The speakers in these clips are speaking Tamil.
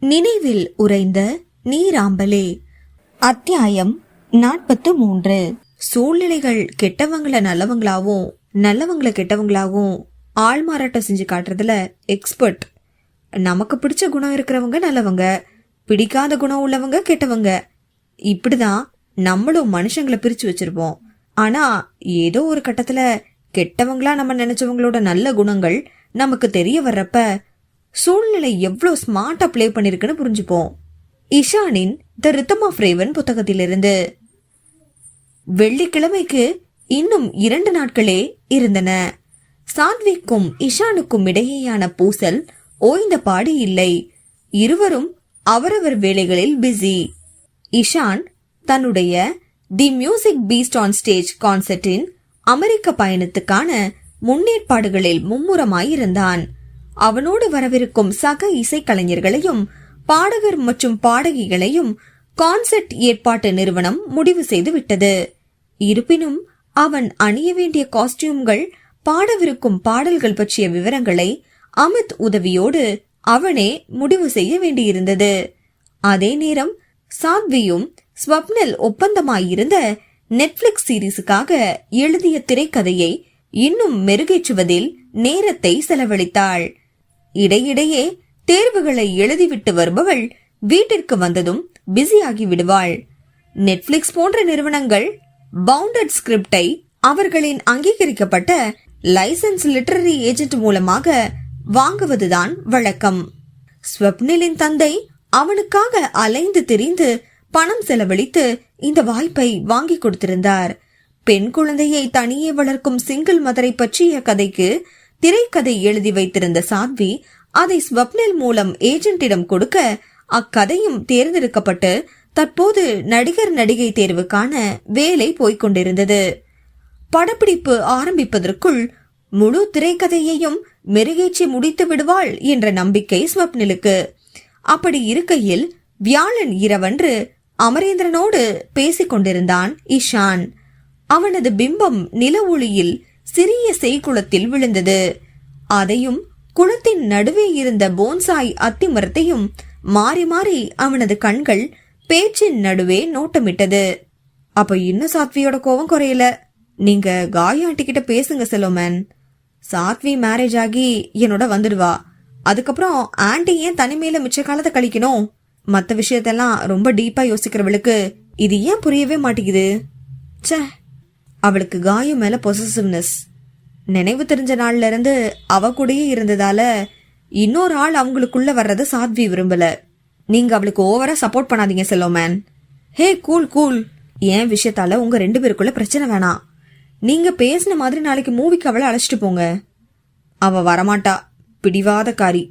நினைவில் உறைந்த நீராம்பலே. அத்தியாயம் நாற்பத்து மூன்று. சூழ்நிலைகள் கெட்டவங்கள நல்லவங்களாவும் நல்லவங்கள கெட்டவங்களாவும் ஆள் மாறாட்டம் செஞ்சு காட்டுறதுல எக்ஸ்பர்ட் நமக்கு பிடிச்ச குணம் இருக்கிறவங்க நல்லவங்க பிடிக்காத குணம் உள்ளவங்க கெட்டவங்க. இப்படிதான் நம்மளும் மனுஷங்களை பிரிச்சு வச்சிருப்போம். ஆனா ஏதோ ஒரு கட்டத்துல கெட்டவங்களா நம்ம நினைச்சவங்களோட நல்ல குணங்கள் நமக்கு தெரிய வர்றப்ப சூழ்நிலை எவ்வளோ ஸ்மார்ட்டா ப்ளே பண்ணிருக்குன்னு புரிஞ்சுப்போம். இஷானின் த ரித்தம் ஆஃப் ரேவன் புத்தகத்திலிருந்து. வெள்ளிக்கிழமைக்கு இன்னும் இரண்டு நாட்களே இருந்தன. சாத்விக்கும் இஷானுக்கும் இடையேயான பூசல் ஓய்ந்த பாடு இல்லை. இருவரும் அவரவர் வேலைகளில் பிஸி இஷான் தன்னுடைய the music beast on stage கான்சர்ட்டின் அமெரிக்க பயணத்துக்கான முன்னேற்பாடுகளில் மும்முரமாயிருந்தான். அவனோடு வரவிருக்கும் சக இசைக்கலைஞர்களையும் பாடகர் மற்றும் பாடகிகளையும் கான்செர்ட் ஏற்பாட்டு நிறுவனம் முடிவு செய்து விட்டது இருப்பினும் அவன் அணிய வேண்டிய காஸ்டியூம்கள் பாடவிருக்கும் பாடல்கள் பற்றிய விவரங்களை அமித் உதவியோடு அவனே முடிவு செய்ய வேண்டியிருந்தது. அதே நேரம் சாத்வியும் ஸ்வப்னில் ஒப்பந்தமாயிருந்த நெட்ஃபிளிக்ஸ் சீரிஸுக்காக எழுதிய திரைக்கதையை இன்னும் மெருகேற்றுவதில் நேரத்தை செலவழித்தாள். இடையிடையே தேர்வுகளை எழுதிவிட்டு வருபவள் வீட்டிற்கு வந்ததும் பிஸியாகி விடுவாள். நெட்ஃபிளிக்ஸ் போன்ற நிறுவனங்கள் பவுண்டட் ஸ்கிரிப்டை அவர்களின் அங்கீகரிக்கப்பட்ட லைசன்ஸ் லிட்டரரி ஏஜென்ட் மூலமாக வாங்குவதுதான் வழக்கம். ஸ்வப்னிலின் தந்தை அவனுக்காக அலைந்து திரிந்து பணம் செலவழித்து இந்த வாய்ப்பை வாங்கி கொடுத்திருந்தார். பெண் குழந்தையை தனியே வளர்க்கும் சிங்கிள் மதரை பற்றிய கதைக்கு திரைக்கதை எழுதி வைத்திருந்த சாத்வி அதை ஸ்வப்னில் மூலம் ஏஜென்ட்டிடம் கொடுக்க அக்கதையும் தேர்ந்தெடுக்கப்பட்டு தற்போது நடிகர் நடிகை தேர்வுக்கான வேலை போய்கொண்டிருந்தது படப்பிடிப்பு ஆரம்பிப்பதற்குள் முழு திரைக்கதையையும் மெருகேற்றி முடித்து விடுவாள் என்ற நம்பிக்கை ஸ்வப்னிலுக்கு. அப்படி இருக்கையில் வியாழன் இரவன்று அமரேந்திரனோடு பேசிக் கொண்டிருந்தான் இஷான். அவனது பிம்பம் நில ஒளியில் சிறிய செய்குளத்தில் விழுந்தது. அதையும் குளத்தின் நடுவே இருந்த போன்சாய் அத்திமரத்தையும் மாறி மாறி அவனது கண்கள் பேச்சின் நடுவே நோட்டமிட்டது. அப்ப இன்னும் சாத்வியோட கோவம் குறையல? நீங்க காய் கிட்ட பேசுங்க செலோமேன். சாத்வி மேரேஜ் ஆகி என்னோட வந்துடுவா. அதுக்கப்புறம் ஆண்டி ஏன் தனிமையில மிச்ச காலத்தை கழிக்கணும்? மத்த விஷயத்தெல்லாம் ரொம்ப டீப்பா யோசிக்கிறவளுக்கு இது ஏன் புரியவே மாட்டேங்குது? ச்சே அவளுக்கு காயம் மேல பொசசிவ்னஸ் நினைவு தெரிஞ்ச நாள்ல இருந்து அவ கூடயே இருந்ததால இன்னொரு ஆள் அவங்களுக்குள்ள வர்றத சாத்வி விரும்பல. நீங்க அவளுக்கு ஓவரா சப்போர்ட் பண்ணாதீங்க செல்லோமேன் ஹே கூல் கூல் ஏன் விஷயத்தால உங்க ரெண்டு பேருக்குள்ள பிரச்சனை வேணாம். நீங்க பேசின மாதிரி நாளைக்கு மூவிக்கு அவளை அழைச்சிட்டு போங்க. அவ வரமாட்டா. பிடிவாதக்காரி.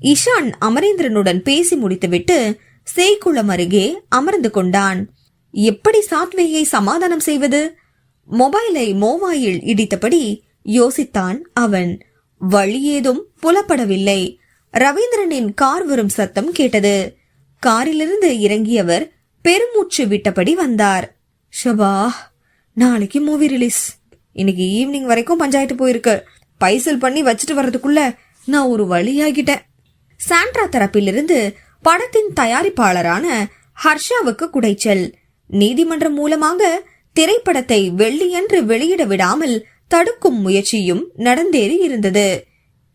இஷான் அமரேந்திரனுடன் பேசி முடித்துவிட்டு சேய்குளம் அருகே அமர்ந்து கொண்டான். எப்படி சாத்வியை சமாதானம் செய்வது? மொபைலை மோவாயில் இடித்தபடி யோசித்தான் அவன். வழி ஏதும் புலப்படவில்லை. ரவீந்திரனின் கார் வரும் சத்தம் கேட்டது. காரிலிருந்து இறங்கியவர் பெருமூச்சு விட்டபடி வந்தார். ஷபா நாளைக்கு மூவி ரிலீஸ். இன்னைக்கு ஈவினிங் வரைக்கும் பஞ்சாயத்து போயிருக்கு. பைசல் பண்ணி வச்சுட்டு வர்றதுக்குள்ள நான் ஒரு வழியாகிட்டேன். சாண்ட்ரா தரப்பிலிருந்து படத்தின் தயாரிப்பாளரான ஹர்ஷாவுக்கு குடைச்சல். நீதிமன்றம் மூலமாக திரைப்படத்தை வெள்ளியன்று வெளியிட விடாமல் தடுக்கும் முயற்சியும் நடந்தேறி இருந்தது.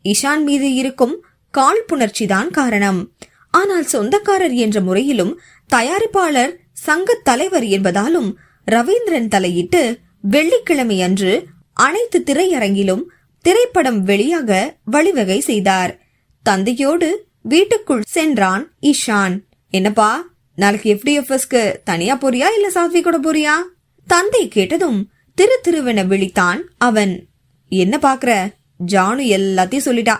இஷான் மீது இருக்கும் காழ்ப்புணர்ச்சிதான் காரணம். ஆனால் சொந்தக்காரர் என்ற முறையிலும் தயாரிப்பாளர் சங்க தலைவர் என்பதாலும் ரவீந்திரன் தலையிட்டு வெள்ளிக்கிழமை அன்று அனைத்து திரையரங்கிலும் திரைப்படம் வெளியாக வழிவகை செய்தார். தந்தையோடு வீட்டுக்குள் சென்றான் இஷான் என்னப்பா நாளைக்கு எஃப்டிஎஃப்எஸ்க்கு தனியா போறியா இல்ல சாத்வி கூட போறியா? தந்தை கேட்டதும் திரு திருவென விழித்தான் அவன். என்ன பாக்குற? ஜானு எல்லாத்தையும் சொல்லிட்டா.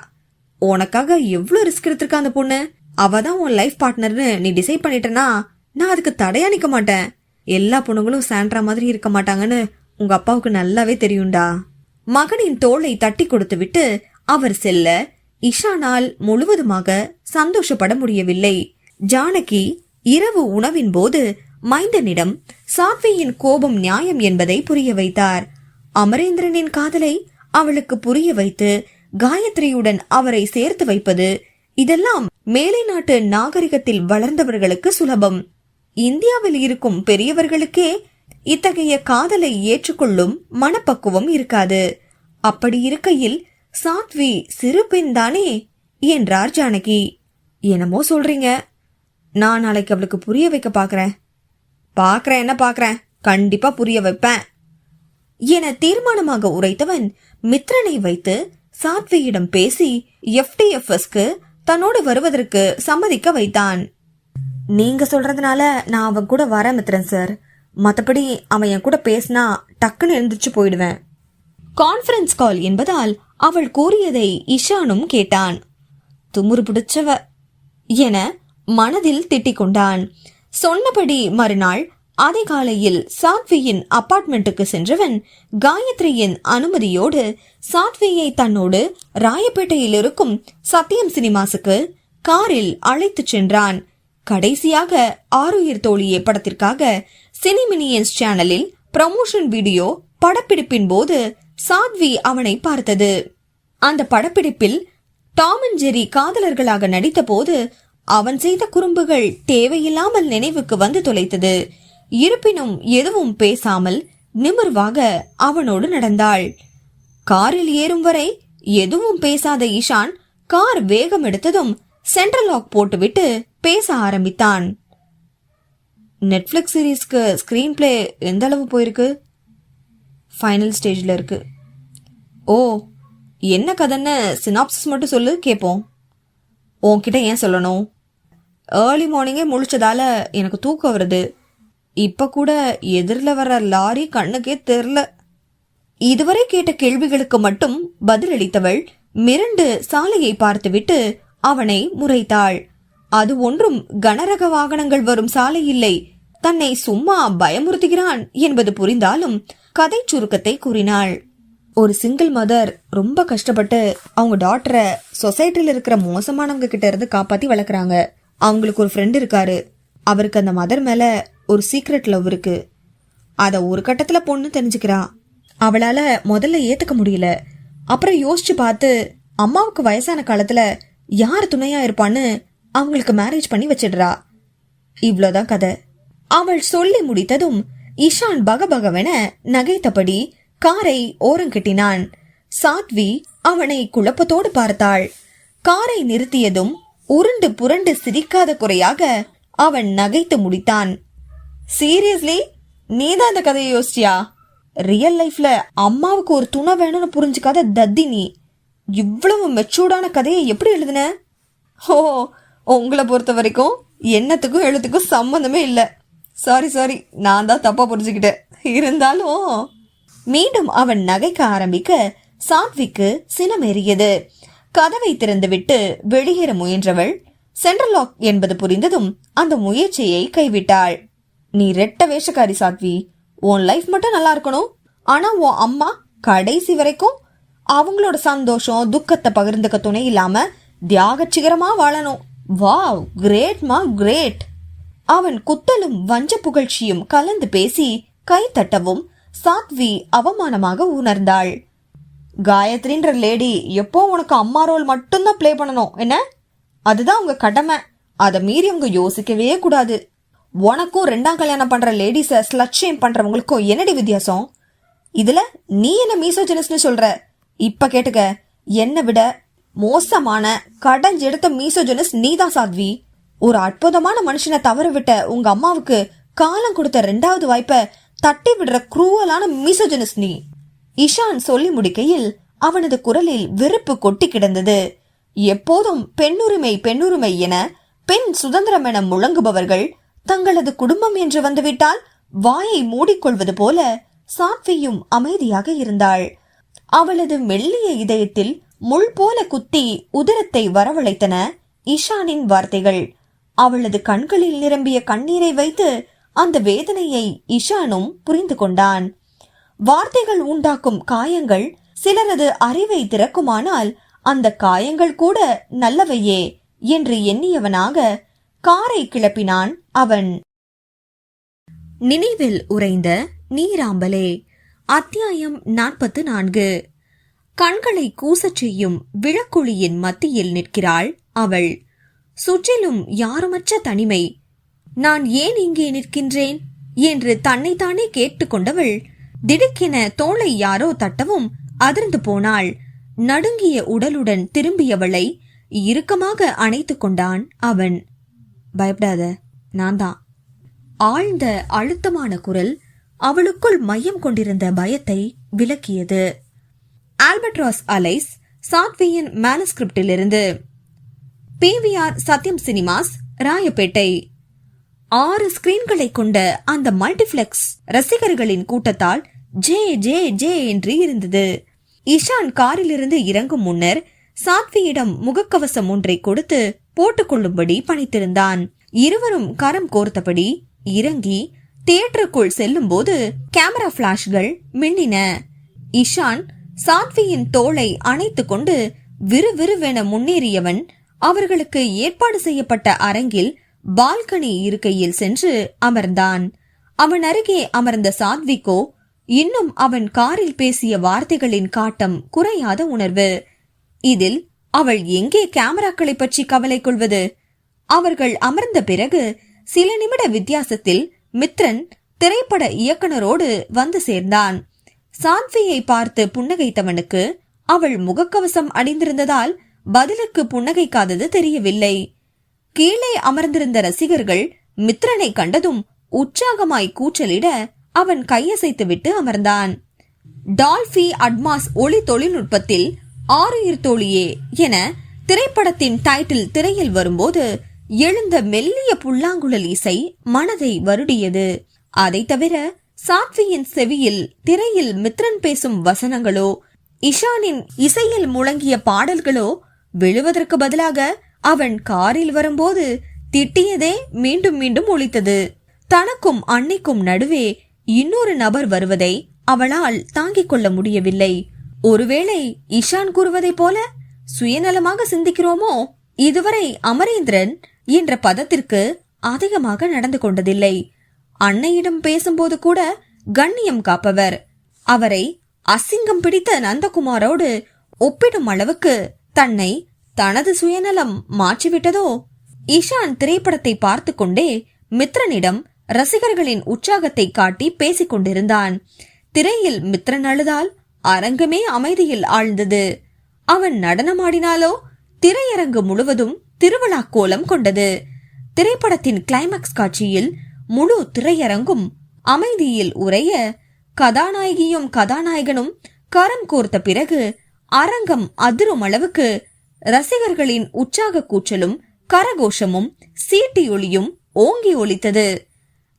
உனக்காக எவ்வளவு ரிஸ்க் எடுத்திருக்கா அந்த பொண்ணு? அவ தான் உன் லைஃப் பார்ட்னர்னு நீ டிசைட் பண்ணிட்டனா நான் அதுக்கு தடையா நிக்க மாட்டேன். எல்லா பொண்ணுங்களும் சாண்ட்ரா மாதிரி இருக்க மாட்டாங்கன்னு உங்க அப்பாவுக்கு நல்லாவே தெரியும்டா. மகனின் தோளை தட்டி கொடுத்து விட்டு அவர் செல்ல இஷானால் முழுவதுமாக சந்தோஷப்பட முடியவில்லை. ஜானகி இரவு உணவின் போது மைந்தனிடம் சாத்வியின் கோபம் நியாயம் என்பதை புரிய வைத்தார். அமரேந்திரனின் காதலை அவளுக்கு புரிய வைத்து காயத்ரியுடன் அவரை சேர்த்து வைப்பது இதெல்லாம் மேலை நாட்டு நாகரிகத்தில் வளர்ந்தவர்களுக்கு சுலபம். இந்தியாவில் இருக்கும் பெரியவர்களுக்கே இத்தகைய காதலை ஏற்றுக்கொள்ளும் மனப்பக்குவம் இருக்காது. அப்படி இருக்கையில் சாத்வி சிறு பெண் தானே? என்றார் ஜானகி. என்னமோ சொல்றீங்க. நான் நாளைக்கு அவளுக்கு புரிய வைக்க பாக்குறேன் பாக்குறேன் என்ன பாக்குறேன் கண்டிப்பா புரிய வைப்பேன். என தீர்மானமாக உரைத்தவன் மித்ரனை வைத்து சாத்வியிடம் பேசி எஃப்டிஎஃப்எஸ்க்கு தன்னோடு வருவதற்கு சம்மதிக்க வைத்தான். நீங்க சொல்றதுனால நான் அவன் கூட வர மித்ரன் சார். மத்தபடி அவன் என் கூட பேசினா டக்குன்னு எழுந்திரிச்சு போயிடுவேன். கான்ஃபரன்ஸ் கால் என்பதால் அவள் கூறியதை இஷானும் கேட்டான். துமுறு பிடிச்சவ என மனதில் திட்டிக் கொண்டான் சொன்னபடி மறுநாள் அதிகாலையில் சாத்வியின் அபார்ட்மெண்ட்டுக்கு சென்றவன் காயத்ரியின் அனுமதியோடு சாத்வியை தன்னோடு ராயப்பேட்டையில் இருக்கும் சத்யம் சினிமாஸுக்கு காரில் அழைத்துச் சென்றான். கடைசியாக ஆருயிர் தோழியே படத்திற்காக சினிமினியன்ஸ் சேனலில் ப்ரமோஷன் வீடியோ படப்பிடிப்பின் போது சாத்வி அவனை பார்த்தது. அந்த படப்பிடிப்பில் டாம் அண்ட் ஜெரி காதலர்களாக நடித்தபோது அவன் செய்த குறும்புகள் தேவையில்லாமல் நினைவுக்கு வந்து தொலைத்தது. இருப்பினும் எதுவும் பேசாமல் நிமிர்வாக அவனோடு நடந்தாள். காரில் ஏறும் வரை எதுவும் பேசாத ஈஷான் கார் வேகம் எடுத்ததும் சென்ட்ரல் லாக் போட்டுவிட்டு பேச ஆரம்பித்தான். நெட்ஃபிளிக்ஸ் சீரீஸ்க்கு ஸ்க்ரீன் பிளே எந்த அளவு போயிருக்கு? ஃபைனல் ஸ்டேஜில் இருக்கு. ஓ என்ன கதைன்னு சினாப்சிஸ் மட்டும் சொல்லு கேட்போம் உன்கிட்ட ஏன் சொல்லணும்? ஏர்லி மார்னிங்கே முழிச்சதால எனக்கு தூக்கம் வருது. இப்போ கூட எதிரில் வர லாரி கண்ணுக்கே தெரில. இதுவரை கேட்ட கேள்விகளுக்கு மட்டும் பதிலளித்தவள் மிரண்டு சாலையை பார்த்துவிட்டு அவனை முறைத்தாள். அது ஒன்றும் கனரக வாகனங்கள் வரும் சாலை இல்லை. தன்னை சும்மா பயமுறுத்துகிறான் என்பது புரிந்தாலும் கதை சுருக்கத்தை கூறினாள். ஒரு சிங்கிள் மதர் ரொம்ப கஷ்டப்பட்டு அவங்க டாட்டரை சொசைட்டில இருக்கிற மோசமானவங்க கிட்ட இருந்து காப்பாத்தி வளர்க்குறாங்க. அவங்களுக்கு ஒரு ஃப்ரெண்ட் இருக்காரு. அவருக்கு அந்த மதர் மேல ஒரு சீக்ரெட் லவ் இருக்கு. அத ஒரு கட்டத்துல பொண்ணு தெரிஞ்சுக்கிறா அவளால முதல்ல ஏத்துக்க முடியல. அப்புறம் யோசிச்சு பார்த்து அம்மாவுக்கு வயசான காலத்துல யார் துணையா இருப்பான்னு அவங்களுக்கு மேரேஜ் பண்ணி வச்சிடுறா. இவ்வளோதான் கதை. அவள் சொல்லி முடித்ததும் இஷான் பகபகவென நகைத்தபடி காரை ஓரங்கட்டினான் சாத்வி அவனை குழப்பத்தோடு பார்த்தாள். காரை நிறுத்தியதும் உருண்டு புரண்டு சிரிக்காத குறையாக அவன் நகைத்து முடித்தான். சீரியஸ்லி? நீதான் இந்த கதையை யோசிச்சியா? ரியல் லைஃப்ல அம்மாவுக்கு ஒரு துணை வேணும்னு புரிஞ்சுக்காத தத்தி நீ. இவ்வளவு மெச்சூர்டான கதையை எப்படி எழுதுன? ஓ உங்களை பொறுத்த வரைக்கும் எண்ணத்துக்கும் எழுத்துக்கும் சம்மந்தமே இல்லை. சாரி சாரி நான் தான் தப்பா புரிஞ்சுக்கிட்டேன். இருந்தாலும் மீண்டும் அவன் நகைக்க ஆரம்பிக்க சாத்விக்கு சினமேறியது. கதவை திறந்துவிட்டு வெளியேற முயன்றவள் சென்ட்ரல் லாக் என்பது புரிந்ததும் அந்த முயற்சியை கைவிட்டாள். நீ ரெட்ட வேஷக்காரி சாத்வி உன் லைஃப் மட்டும் நல்லா இருக்கணும். ஆனா உன் அம்மா கடைசி வரைக்கும் அவங்களோட சந்தோஷம் துக்கத்தை பகிர்ந்துக்க துணை இல்லாம தியாகச்சிகரமா வாழணும். வாவ் கிரேட்மா கிரேட். அவன் குத்தலும் வஞ்ச புகழ்ச்சியும் கலந்து பேசி கை தட்டவும் சாத்வி அவமானமாக உணர்ந்தாள். காயத்ரின்ற லேடி எப்போ உனக்கு அம்மா ரோல் மட்டும்தான் ப்ளே பண்ணணும்? என்ன? அதுதான் உங்க கடமை. அதை மீறி அவங்க யோசிக்கவே கூடாது. உனக்கும் ரெண்டாம் கல்யாணம் பண்ற லேடிஸ ஸ்லட்சியம் பண்றவங்களுக்கும் என்னடி வித்தியாசம்? இதுல நீ என்ன மீசோஜினஸ்னு சொல்ற? இப்ப கேட்டுக்க. என்னை விட மோசமான கடைஞ்செடுத்த மீசோஜினஸ் நீதான் சாத்வி. ஒரு அற்புதமான மனுஷனை தவற விட்ட உங்க அம்மாவுக்கு காலம் கொடுத்த ரெண்டாவது வாய்ப்பை தட்டி விடுற குரூவலான மிசோஜனிஸ் நீ. இஷான் சொல்லி முடிக்கையில் அவனது குரலில் வெறுப்பு கொட்டி கிடந்தது. எப்போதும் பெண்ணுரிமை பெண்ணுரிமை என பெண் சுதந்திரம் என முழங்குபவர்கள் தங்களது குடும்பம் என்று வந்துவிட்டால் வாயை மூடிக்கொள்வது போல சாத்வியும் அமைதியாக இருந்தாள். அவளது மெல்லிய இதயத்தில் முள் போல குத்தி உதரத்தை வரவழைத்தன இஷானின் வார்த்தைகள். அவளது கண்களில் நிரம்பிய கண்ணீரை வைத்து அந்த வேதனையை இஷானும் புரிந்து கொண்டான். வார்த்தைகள் உண்டாக்கும் காயங்கள் சிலரது அறிவை திறக்குமானால் அந்த காயங்கள் கூட நல்லவையே என்று எண்ணியவனாக காரை கிளப்பினான் அவன். நினைவில் உறைந்த நீராம்பலே அத்தியாயம் நாற்பத்து நான்கு கண்களை கூசச் செய்யும் விளக்குழியின் மத்தியில் நிற்கிறாள் அவள். சுற்றிலும் யாருமற்ற தனிமை நான் ஏன் இங்கே நிற்கின்றேன்? என்று தன்னைத்தானே கேட்டுக்கொண்டவள் திடுக்கென தோளை யாரோ தட்டவும் அதிர்ந்து போனாள். நடுங்கிய உடலுடன் திரும்பியவளை இறுக்கமாக அணைத்து கொண்டான் அவன். பயப்படாத நான் தான். ஆழ்ந்த அழுத்தமான குரல் அவளுக்குள் மையம் கொண்டிருந்த பயத்தை விளக்கியது. ஆல்பட்ராஸ் அலைஸ் சாத்வியின் மேனஸ்கிரிப்டிலிருந்து பிவிஆர் சத்யம் சினிமாஸ் ராயப்பேட்டை. ஆறு ஸ்கிரீன்களை கொண்ட அந்த மல்டிபிளெக்ஸ் ரசிகர்களின் கூட்டத்தால் ஜே ஜே ஜே என்று இருந்தது. இஷான் காரிலிருந்து இறங்கும் முன்னர் சாத்வியிடம் முகக்கவசம் ஒன்றை கொடுத்து போட்டுக்கொள்ளும்படி பணித்திருந்தான். இருவரும் கரம் கோர்த்தபடி இறங்கி தியேட்டருக்குள் செல்லும் போது கேமரா பிளாஷ்கள் மின்னின. இஷான் சாத்வியின் தோளை அணைத்துக் கொண்டு விறுவிறுவென முன்னேறியவன் அவர்களுக்கு ஏற்பாடு செய்யப்பட்ட அரங்கில் பால்கனி இருக்கையில் சென்று அமர்ந்தான். அவன் அருகே அமர்ந்த சாத்விக்கோ இன்னும் அவன் காரில் பேசிய வார்த்தைகளின் காட்டம் குறையாத உணர்வு. இதில் அவள் எங்கே கேமராக்களை பற்றி கவலை கொள்வது? அவர்கள் அமர்ந்த பிறகு சில நிமிட வித்தியாசத்தில் மித்ரன் திரைப்பட இயக்குனரோடு வந்து சேர்ந்தான். சாத்வியை பார்த்து புன்னகைத்தவனுக்கு அவள் முகக்கவசம் அணிந்திருந்ததால் பதிலுக்கு புன்னகைக்காதது தெரியவில்லை. கீழே அமர்ந்திருந்த ரசிகர்கள் மித்ரனை கண்டதும் உற்சாகமாய் கூச்சலிட அவன் கையசைத்துவிட்டு அமர்ந்தான். டால்பி அட்மாஸ் ஒளி தொழில்நுட்பத்தில் ஆறுயிர் தோழியே என திரைப்படத்தின் டைட்டில் திரையில் வரும்போது எழுந்த மெல்லிய புல்லாங்குழல் இசை மனதை வருடியது. அதை தவிர சாத்வியின் செவியில் திரையில் மித்ரன் பேசும் வசனங்களோ இஷானின் இசையில் முழங்கிய பாடல்களோ விழுவதற்கு பதிலாக அவன் காரில் வரும்போது திட்டியதே மீண்டும் மீண்டும் ஒழித்தது. தனக்கும் அன்னைக்கும் நடுவே இன்னொரு நபர் வருவதை அவளால் தாங்கிக் கொள்ள முடியவில்லை. ஒருவேளை இஷான் கூறுவதைப் போல சுயநலமாக சிந்திக்கிறோமோ? இதுவரை அமரேந்திரன் என்ற பதத்திற்கு அதிகமாக நடந்து கொண்டதில்லை. அன்னையிடம் பேசும்போது கூட கண்ணியம் காப்பவர். அவரை அசிங்கம் பிடித்த நந்தகுமாரோடு ஒப்பிடும் அளவுக்கு தன்னை தனது சுயநலம் மாற்றிவிட்டதோ? இஷான் திரைப்படத்தை பார்த்து கொண்டே மித்ரனிடம் ரசிகர்களின் உற்சாகத்தை காட்டி பேசிக் கொண்டிருந்தான். திரையில் மித்ரன் அழுதால் அரங்கமே அமைதியில் ஆழ்ந்தது. அவன் நடனமாடினாலோ? திரையரங்கு முழுவதும் திருவிழா கோலம் கொண்டது. திரைப்படத்தின் கிளைமாக்ஸ் காட்சியில் முழு திரையரங்கும் அமைதியில் உரைய கதாநாயகியும் கதாநாயகனும் கரம் கோர்த்த பிறகு அரங்கம் அதிரும் அளவுக்கு ரசிகர்களின் உற்சாக கூச்சலும் கரகோஷமும் சீட்டியொலியும் ஓங்கி ஒலித்தது.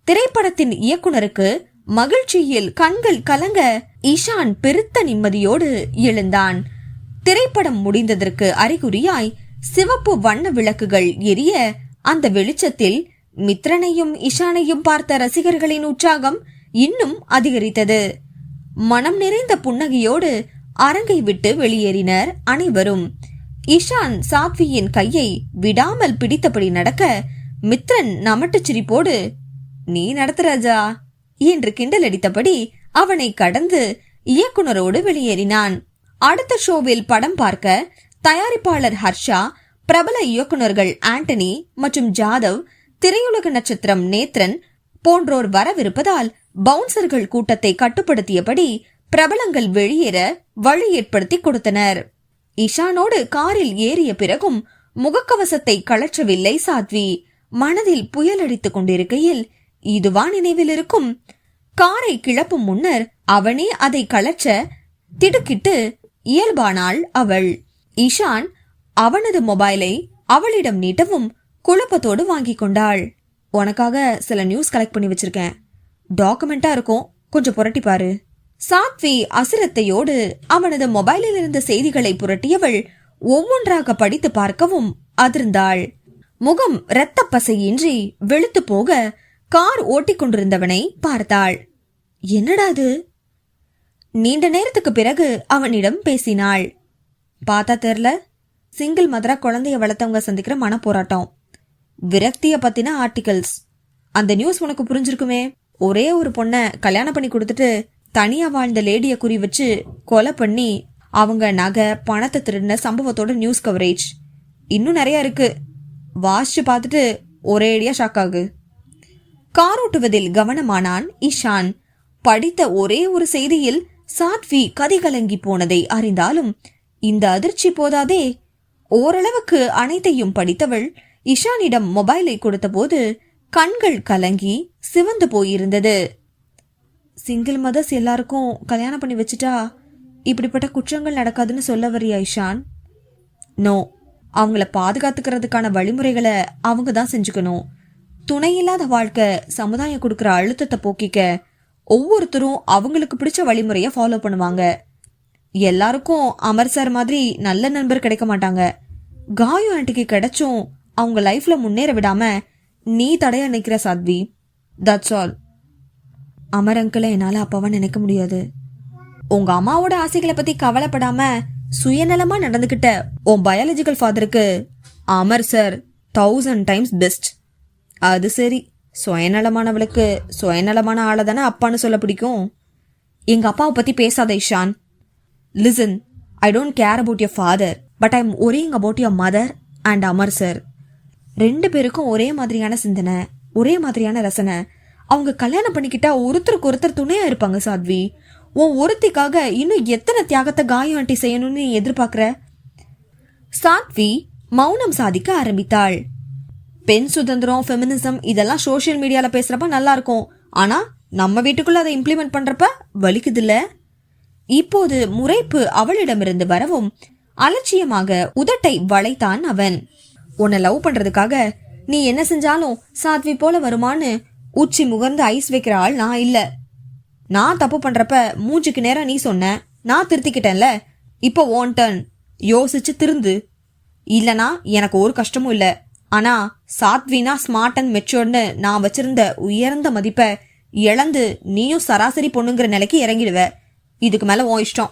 திரைப்படத்தின் இயக்குனருக்கு மகிழ்ச்சியில் கண்கள் கலங்க ஈஷான் பெருத்த நிம்மதியோடு எழுந்தான். திரைப்படம் முடிந்ததற்கு அறிகுறியாய் சிவப்பு வண்ண விளக்குகள் எரிய அந்த வெளிச்சத்தில் மித்ரனையும் இஷானையும் பார்த்த ரசிகர்களின் உற்சாகம் இன்னும் அதிகரித்தது. மனம் நிறைந்த புன்னகையோடு அரங்கை விட்டு வெளியேறினர் அனைவரும். இஷான் சாத்வியின் கையை விடாமல் பிடித்தபடி நடக்க மித்ரன் நமட்டு சிரிப்போடு நீ நடத்துராஜா என்று கிண்டல் அடித்தபடி அவனை கடந்து இயக்குனரோடு வெளியேறினான். அடுத்த ஷோவில் படம் பார்க்க தயாரிப்பாளர் ஹர்ஷா பிரபல இயக்குனர்கள் ஆண்டனி மற்றும் ஜாதவ் திரையுலக நட்சத்திரம் நேத்ரன் போன்றோர் வரவிருப்பதால் பவுன்சர்கள் கூட்டத்தை கட்டுப்படுத்தியபடி பிரபலங்கள் வெளியேற வழி ஏற்படுத்தி கொடுத்தனர். இஷானோடு காரில் ஏறிய பிறகும் முகக்கவசத்தை கழற்றவில்லை சாத்வி. மனதில் புயலடித்துக் கொண்டிருக்கையில் இதுவா நினைவில் இருக்கும் காரை கிளப்பும் முன்னர் அவனே அதை கழற்ற திடுக்கிட்டு இயல்பானாள் அவள். இஷான் அவனது மொபைலை அவளிடம் நீட்டவும் குழப்பத்தோடு வாங்கி கொண்டாள். உனக்காக சில நியூஸ் கலெக்ட் பண்ணி வச்சிருக்கேன். டாக்குமெண்டா இருக்கும். கொஞ்சம் புரட்டி பாரு. சாத்வி அசிரத்தையோடு அவனது மொபைலில் இருந்த செய்திகளை புரட்டியவள் ஒவ்வொன்றாக படித்து பார்க்கவும் அதிர்ந்தாள். முகம் இரத்த பசையின்றி வெளுத்து போக கார் ஓட்டிக் கொண்டிருந்தவனை பார்த்தாள். என்னடாது நீண்ட நேரத்துக்கு பிறகு அவனிடம் பேசினாள். பார்த்தா தெரில? சிங்கிள் மதரா குழந்தைய வளர்த்தவங்க சந்திக்கிற மனப்போராட்டம். விரக்திய பத்தின ஆர்டிகல்ஸ். அந்த நியூஸ் உனக்கு புரிஞ்சிருக்குமே? ஒரே ஒரு பொண்ண கல்யாணம் பண்ணி கொடுத்துட்டு தனியா வாழ்ந்த லேடிய குறி வச்சு கொலை பண்ணி அவங்க நகை பணத்தை திருடின சம்பவத்தோட நியூஸ் கவரேஜ் இன்னும் நிறைய இருக்கு. வாசிச்சு பார்த்துட்டு ஒரேடியா ஷாக் ஆகு. கார் ஓட்டுவதில் கவனமானான் இஷான். படித்த ஒரே ஒரு செய்தியில் சாத்வி கதிகலங்கி போனதை அறிந்தாலும் இந்த அதிர்ச்சி போதாதே. ஓரளவுக்கு அனைத்தையும் படித்தவள் இஷானிடம் மொபைலை கொடுத்தபோது கண்கள் கலங்கி சிவந்து போயிருந்தது. சிங்கிள் மதர்ஸ் எல்லாருக்கும் கல்யாணம் பண்ணி வச்சுட்டா இப்படிப்பட்ட குற்றங்கள் நடக்காதுன்னு சொல்ல வரியா இஷான்? நோ. அவங்கள பாதுகாத்துக்கிறதுக்கான வழிமுறைகளை அவங்க தான் செஞ்சுக்கணும். துணையில்லாத வாழ்க்கை சமுதாயம் கொடுக்குற அழுத்தத்தை போக்கிக்க ஒவ்வொருத்தரும் அவங்களுக்கு பிடிச்ச வழிமுறையை ஃபாலோ பண்ணுவாங்க. எல்லாருக்கும் அமர் சார் மாதிரி நல்ல நண்பர் கிடைக்க மாட்டாங்க. காயோ ஆண்டிக்கு கிடைச்சும் அவங்க லைஃப்ல முன்னேற விடாம நீ தடையா நிக்கிற சாத்வி. தட்ஸ் ஆல் அமர் அங்கிளை என்னால் அப்பாவா நினைக்க முடியாது. உங்க அம்மாவோட ஆசைகளை பத்தி கவலைப்படாம சுயநலமா நடந்துகிட்ட உன் biological ஃபாதருக்கு Amar sir thousand times best அது சரி சுயநலமானவளுக்கு சுயநலமான ஆளை தானே அப்பான்னு சொல்ல பிடிக்கும். எங்க அப்பாவை பத்தி பேசாத Ishan listen I don't care about your father but I am worrying about your mother and Amar sir ரெண்டு பேருக்கும் ஒரே மாதிரியான சிந்தனை ஒரே மாதிரியான ரசனை. அவங்க கல்யாணம் பண்ணிக்கிட்டா ஒருத்தருக்கு ஒருத்தர் துணையா இருப்பாங்க சாத்வி. உன் ஒருத்திக்காக இன்னும் எத்தனை தியாகத்தை காயம் ஆண்டி செய்யணும்னு நீ எதிர்பார்க்கற? சாத்வி மௌனம் சாதிக்க ஆரம்பித்தாள். பெண் சுதந்திரம் ஃபெமினிசம் இதெல்லாம் சோஷியல் மீடியால பேசுறப்ப நல்லா இருக்கும் ஆனா நம்ம வீட்டுக்குள்ள அதை இம்ப்ளிமெண்ட் பண்றப்ப வலிக்குதுல்ல? இப்போது முறைப்பு அவளிடமிருந்து வரவும் அலட்சியமாக உதட்டை வளைத்தான் அவன். உன்னை லவ் பண்றதுக்காக நீ என்ன செஞ்சாலும் சாத்வி போல வருமான்னு உச்சி முகர்ந்து ஐஸ் வைக்கிற ஆள் நான் இல்ல. நான் தப்பு பண்றப்ப மூஞ்சுக்கு நேரம் நீ சொன்ன. நான் திருத்திக்கிட்டேன்ல. இப்போ ஓன் டர்ன் யோசிச்சு திருந்து. இல்லனா எனக்கு ஒரு கஷ்டமும் இல்ல. ஆனா சாத்வினா ஸ்மார்ட் அண்ட் மெச்சூர்னு நான் வச்சிருந்த உயர்ந்த மதிப்பை இழந்து நீயும் சராசரி பொண்ணுங்கிற நிலைக்கு இறங்கிடுவ. இதுக்கு மேல உன் இஷ்டம்.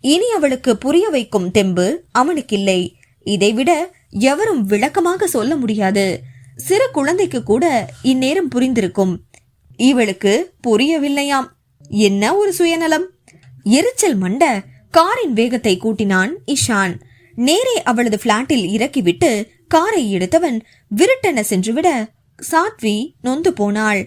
இனி அவளுக்கு புரிய வைக்கும் தெம்பு அவனுக்கு இல்லை. இதைவிட எவரும் விளக்கமாக சொல்ல முடியாது. சிறு குழந்தைக்கு கூட இந்நேரம் புரிந்திருக்கும். இவளுக்கு புரியவில்லையாம். என்ன ஒரு சுயநலம்? எரிச்சல் மண்ட காரின் வேகத்தை கூட்டினான் இஷான். நேரே அவளது பிளாட்டில் இறக்கிவிட்டு காரை எடுத்தவன் விருட்டென சென்றுவிட சாத்வி நொந்து போனாள்.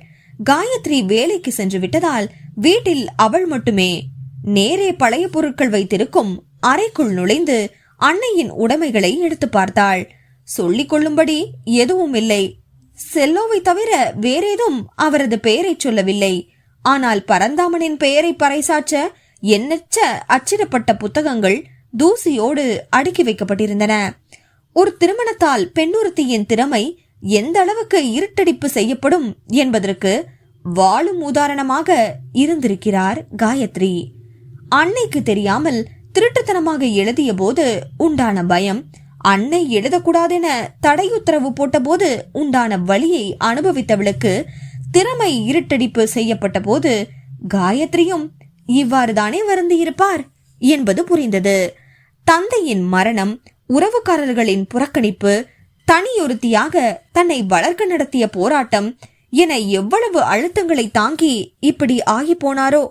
காயத்ரி வேலைக்கு சென்று விட்டதால் வீட்டில் அவள் மட்டுமே. நேரே பழைய பொருட்கள் வைத்திருக்கும் அறைக்குள் நுழைந்து அன்னையின் உடைமைகளை எடுத்து பார்த்தாள். சொல்லிக் கொள்ளும்படி எதுவும் இல்லை செல்லோவை தவிர வேறேதும் அவரது பெயரைச் சொல்லவில்லை. ஆனால் பரந்தாமனின் பெயரை பறைசாற்ற எண்ணற்ற அச்சிடப்பட்ட புத்தகங்கள் தூசியோடு அடுக்கி வைக்கப்பட்டிருந்தன. ஒரு திருமணத்தால் பெண்ணுறுத்தியின் திறமை எந்த அளவுக்கு இருட்டடிப்பு செய்யப்படும் என்பதற்கு வாழும் உதாரணமாக இருந்திருக்கிறார் காயத்ரி. அன்னைக்கு தெரியாமல் திருட்டுத்தனமாக எழுதிய போது உண்டான பயம் அன்னை எழுதக்கூடாதென தடையுத்தரவு போட்டபோது உண்டான வலியை அனுபவித்தவளுக்கு திறமை இருட்டடிப்பு செய்யப்பட்ட போது காயத்ரியும் இவ்வாறுதானே வருந்தியிருப்பார்? என்பது புரிந்தது. தந்தையின் மரணம் உறவுக்காரர்களின் புறக்கணிப்பு தனியொருத்தியாக தன்னை வளர்க்க நடத்திய போராட்டம் என எவ்வளவு அழுத்தங்களை தாங்கி இப்படி ஆகி போனாரோ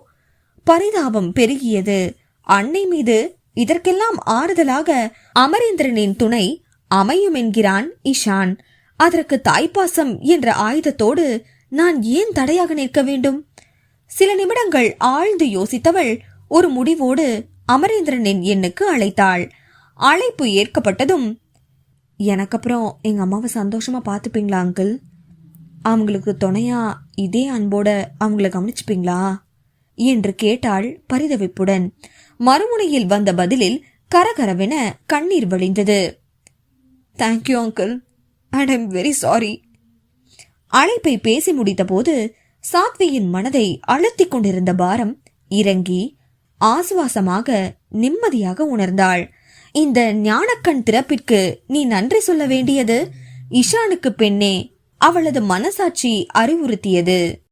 பரிதாபம் பெருகியது. அன்னை மீது இதற்கெல்லாம் ஆறுதலாக அமரேந்திரனின் துணை அமையும் என்கிறான் இஷான் அதற்கு தாய்ப்பாசம் என்ற ஆயுதத்தோடு நான் ஏன் தடையாக நிற்க வேண்டும்? சில நிமிடங்கள் ஆழ்ந்து யோசித்தவள் ஒரு முடிவோடு அமரேந்திரனின் எண்ணுக்கு அழைத்தாள். அழைப்பு ஏற்கப்பட்டதும் எனக்கு அப்புறம் எங்க அம்மாவை சந்தோஷமா பார்த்துப்பீங்களா அங்கிள்? அவங்களுக்கு துணையா இதே அன்போட அவங்கள கவனிச்சுப்பீங்களா? என்று கேட்டாள் பரிதவிப்புடன். மறுமுனையில் வந்த பதிலில் கரகரவென கண்ணீர் வழிந்தது. Thank you uncle and I'm very sorry அழைப்பை பேசி முடித்தபோது சாத்வியின் மனதை அழுத்திக் கொண்டிருந்த பாரம் இறங்கி ஆசுவாசமாக நிம்மதியாக உணர்ந்தாள். இந்த ஞானக்கண் திறப்பிற்கு நீ நன்றி சொல்ல வேண்டியது? இஷானுக்கு பெண்ணே அவளது மனசாட்சி அறிவுறுத்தியது.